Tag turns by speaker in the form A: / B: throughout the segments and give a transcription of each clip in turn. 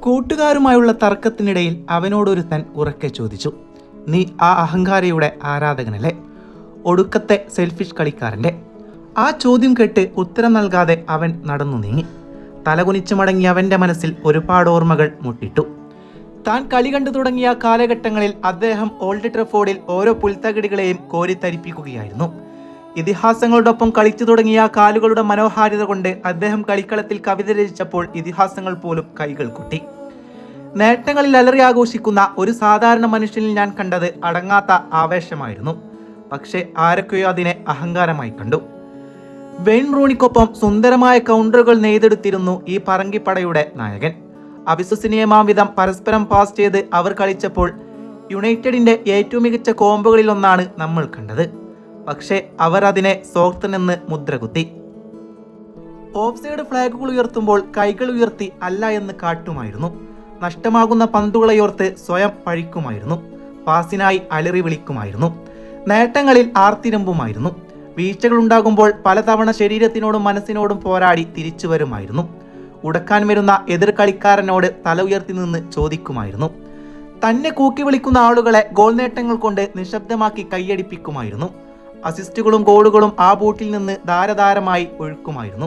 A: കൂട്ടുകാരുമായുള്ള തർക്കത്തിനിടയിൽ അവനോടൊരുത്തൻ ഉറക്കെ ചോദിച്ചു നീ ആ അഹങ്കാരിയുടെ ആരാധകനല്ലേ? ഒടുക്കത്തെ സെൽഫിഷ് കളിക്കാരന്റെ. ആ ചോദ്യം കേട്ട് ഉത്തരം നൽകാതെ അവൻ നടന്നു നീങ്ങി. തലകുനിച്ചു മടങ്ങി അവന്റെ മനസ്സിൽ ഒരുപാട് ഓർമ്മകൾ മുട്ടിട്ടു. താൻ കളി കണ്ടു തുടങ്ങിയ കാലഘട്ടങ്ങളിൽ അദ്ദേഹം ഓൾഡ് ട്രഫോർഡിൽ ഓരോ പുൽത്തകിടികളെയും കോരിത്തരിപ്പിക്കുകയായിരുന്നു. ഇതിഹാസങ്ങളോടൊപ്പം കളിച്ചു തുടങ്ങിയ കാലുകളുടെ മനോഹാരിത കൊണ്ട് അദ്ദേഹം കളിക്കളത്തിൽ കവിത രചിച്ചപ്പോൾ ഇതിഹാസങ്ങൾ പോലും കൈകൾ കുട്ടി. നേട്ടങ്ങളിൽ അലറി ആഘോഷിക്കുന്ന ഒരു സാധാരണ മനുഷ്യനിൽ ഞാൻ കണ്ടത് അടങ്ങാത്ത ആവേശമായിരുന്നു. പക്ഷേ ആരൊക്കെയോ അതിനെ അഹങ്കാരമായി കണ്ടു. വെയിൻ റൂണിക്കൊപ്പം സുന്ദരമായ കൗണ്ടറുകൾ നെയ്തെടുത്തിരുന്നു ഈ പറങ്കിപ്പടയുടെ നായകൻ. അവിശ്വസനീയമാം വിധം പരസ്പരം പാസ് ചെയ്ത് അവർ കളിച്ചപ്പോൾ യുണൈറ്റഡിന്റെ ഏറ്റവും മികച്ച കോമ്പുകളിൽ ഒന്നാണ് നമ്മൾ കണ്ടത്. പക്ഷേ അവർ അതിനെ സോർത്തനെന്ന് മുദ്രകുത്തി ഓഫ് സൈഡ് ഫ്ലാഗുകൾ ഉയർത്തുമ്പോൾ കൈകൾ ഉയർത്തി അല്ല എന്ന് കാട്ടുമായിരുന്നു. നഷ്ടമാകുന്ന പന്തുകളെയോർത്ത് സ്വയം പഴിക്കുമായിരുന്നു. പാസിനായി അലറി വിളിക്കുമായിരുന്നു. നേട്ടങ്ങളിൽ ആർത്തിരമ്പുമായിരുന്നു. വീഴ്ചകൾ ഉണ്ടാകുമ്പോൾ പലതവണ ശരീരത്തിനോടും മനസ്സിനോടും പോരാടി തിരിച്ചു വരുമായിരുന്നു ഉടക്കാൻ വരുന്ന എതിർ കളിക്കാരനോട് തല ഉയർത്തി നിന്ന് ചോദിക്കുമായിരുന്നു. തന്നെ കൂക്കി വിളിക്കുന്ന ആളുകളെ ഗോൾ നേട്ടങ്ങൾ കൊണ്ട് നിശബ്ദമാക്കി കൈയടിപ്പിക്കുമായിരുന്നു. അസിസ്റ്റുകളും ഗോളുകളും ആ ബൂട്ടിൽ നിന്ന് ധാരധാരമായി ഒഴുക്കുമായിരുന്നു.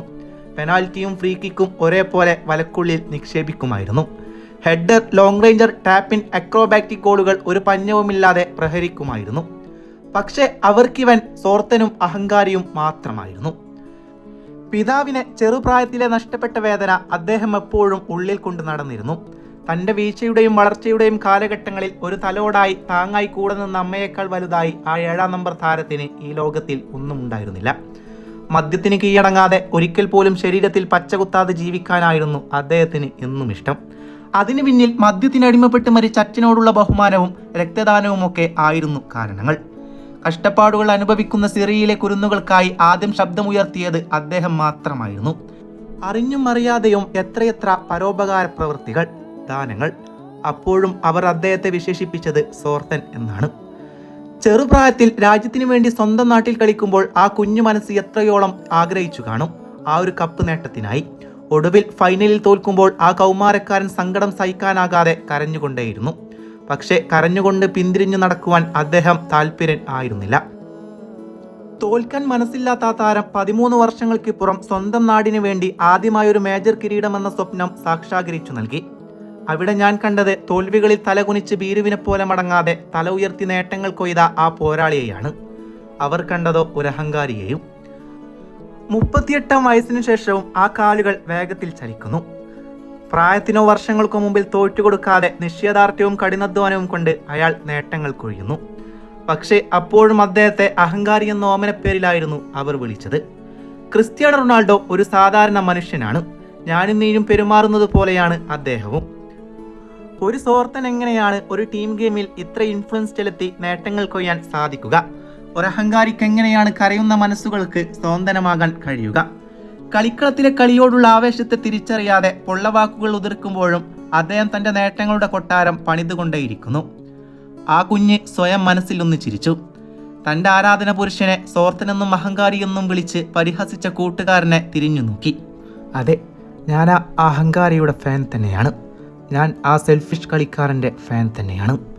A: പെനാൽറ്റിയും ഫ്രീ കിക്കും ഒരേപോലെ വലക്കുള്ളിൽ നിക്ഷേപിക്കുമായിരുന്നു. Header long ranger tap in acrobatic ഗോളുകൾ ഒരു പഞ്ഞവുമില്ലാതെ പ്രഹരിക്കുമായിരുന്നു. പക്ഷേ അവർക്കിവൻ സോർത്തനും അഹങ്കാരിയും മാത്രമായിരുന്നു. പിതാവിനെ ചെറുപ്രായത്തിലെ നഷ്ടപ്പെട്ട വേദന അദ്ദേഹം എപ്പോഴും ഉള്ളിൽ കൊണ്ട് നടന്നിരുന്നു. തന്റെ വീഴ്ചയുടെയും വളർച്ചയുടെയും കാലഘട്ടങ്ങളിൽ ഒരു തലോടായി താങ്ങായി കൂടെ നിന്ന അമ്മയേക്കാൾ വലുതായി ആ ഏഴാം നമ്പർ താരത്തിന് ഈ ലോകത്തിൽ ഒന്നും ഉണ്ടായിരുന്നില്ല. മദ്യത്തിന് കീഴടങ്ങാതെ ഒരിക്കൽ പോലും ശരീരത്തിൽ പച്ചകുത്താതെ ജീവിക്കാനായിരുന്നു അദ്ദേഹത്തിന് എന്നും ഇഷ്ടം. അതിനു പിന്നിൽ മദ്യത്തിന് അടിമപ്പെട്ട് മരിച്ച അച്ഛനോടുള്ള ബഹുമാനവും രക്തദാനവും ഒക്കെ ആയിരുന്നു കാരണങ്ങൾ. കഷ്ടപ്പാടുകൾ അനുഭവിക്കുന്ന സിറിയയിലെ കുരുന്നുകൾക്കായി ആദ്യം ശബ്ദമുയർത്തിയത് അദ്ദേഹം മാത്രമായിരുന്നു. അറിഞ്ഞും അറിയാതെയും എത്രയെത്ര പരോപകാര പ്രവൃത്തികൾ ദാനങ്ങൾ അപ്പോഴും അവർ അദ്ദേഹത്തെ വിശേഷിപ്പിച്ചത് സോർത്തൻ എന്നാണ്. ചെറുപ്രായത്തിൽ രാജ്യത്തിനു വേണ്ടി സ്വന്തം നാട്ടിൽ കളിക്കുമ്പോൾ ആ കുഞ്ഞു മനസ്സ് എത്രയോളം ആഗ്രഹിച്ചു കാണും. ആ ഒരു കപ്പ് നേട്ടത്തിനായി. ഒടുവിൽ ഫൈനലിൽ തോൽക്കുമ്പോൾ ആ കൗമാരക്കാരൻ സങ്കടം സഹിക്കാനാകാതെ കരഞ്ഞുകൊണ്ടേയിരുന്നു. പക്ഷേ കരഞ്ഞുകൊണ്ട് പിന്തിരിഞ്ഞു നടക്കുവാൻ അദ്ദേഹം താല്പര്യൻ ആയിരുന്നില്ല. തോൽക്കാൻ മനസ്സില്ലാത്ത ആ താരം പതിമൂന്ന് വർഷങ്ങൾക്കിപ്പുറം സ്വന്തം നാടിനു വേണ്ടി ആദ്യമായൊരു മേജർ കിരീടമെന്ന സ്വപ്നം സാക്ഷാകരിച്ചു നൽകി. അവിടെ ഞാൻ കണ്ടത് തോൽവികളിൽ തലകുനിച്ച് ബീരുവിനെ പോലെ മടങ്ങാതെ തല ഉയർത്തി നേട്ടങ്ങൾ കൊയ്ത ആ പോരാളിയെയാണ്. അവർ കണ്ടതോ ഒരു അഹങ്കാരിയെയും. മുപ്പത്തിയെട്ടാം വയസ്സിനു ശേഷവും ആ കാലുകൾ വേഗത്തിൽ ചലിക്കുന്നു. പ്രായത്തിനോ വർഷങ്ങൾക്കോ മുമ്പിൽ തോറ്റുകൊടുക്കാതെ നിശ്ചയദാർഢ്യവും കഠിനാധ്വാനവും കൊണ്ട് അയാൾ നേട്ടങ്ങൾ കൊഴിയുന്നു. പക്ഷേ അപ്പോഴും അദ്ദേഹത്തെ അഹങ്കാരി എന്ന ഓമനപ്പേരിലായിരുന്നു അവർ വിളിച്ചത്. ക്രിസ്ത്യാനോ റൊണാൾഡോ ഒരു സാധാരണ മനുഷ്യനാണ്. ഞാനും നീയും പെരുമാറുന്നത് പോലെയാണ് അദ്ദേഹവും. ഒരു സോർത്തൻ എങ്ങനെയാണ് ഒരു ടീം ഗെയിമിൽ ഇത്ര ഇൻഫ്ലുവൻസ് ചെലുത്തി നേട്ടങ്ങൾ കൊയ്യാൻ സാധിക്കുക? ഒരു ഒരഹങ്കാരിക്ക് എങ്ങനെയാണ് കരയുന്ന മനസ്സുകൾക്ക് സ്വന്തനമാകാൻ കഴിയുക? കളിക്കളത്തിലെ കളിയോടുള്ള ആവേശത്തെ തിരിച്ചറിയാതെ പൊള്ളവാക്കുകൾ ഉതിർക്കുമ്പോഴും അദ്ദേഹം തന്റെ നേട്ടങ്ങളുടെ കൊട്ടാരം പണിതുകൊണ്ടേയിരിക്കുന്നു. ആ കുഞ്ഞ് സ്വയം മനസ്സിൽ ഒന്ന് ചിരിച്ചു. തന്റെ ആരാധന പുരുഷനെ സോർത്തനെന്നും അഹങ്കാരിയെന്നും വിളിച്ച് പരിഹസിച്ച കൂട്ടുകാരനെ തിരിഞ്ഞു നോക്കി. അതെ ഞാൻ ആ അഹങ്കാരിയുടെ ഫാൻ തന്നെയാണ്. ഞാൻ ആ സെൽഫിഷ് കളിക്കാരന്റെ ഫാൻ തന്നെയാണ്.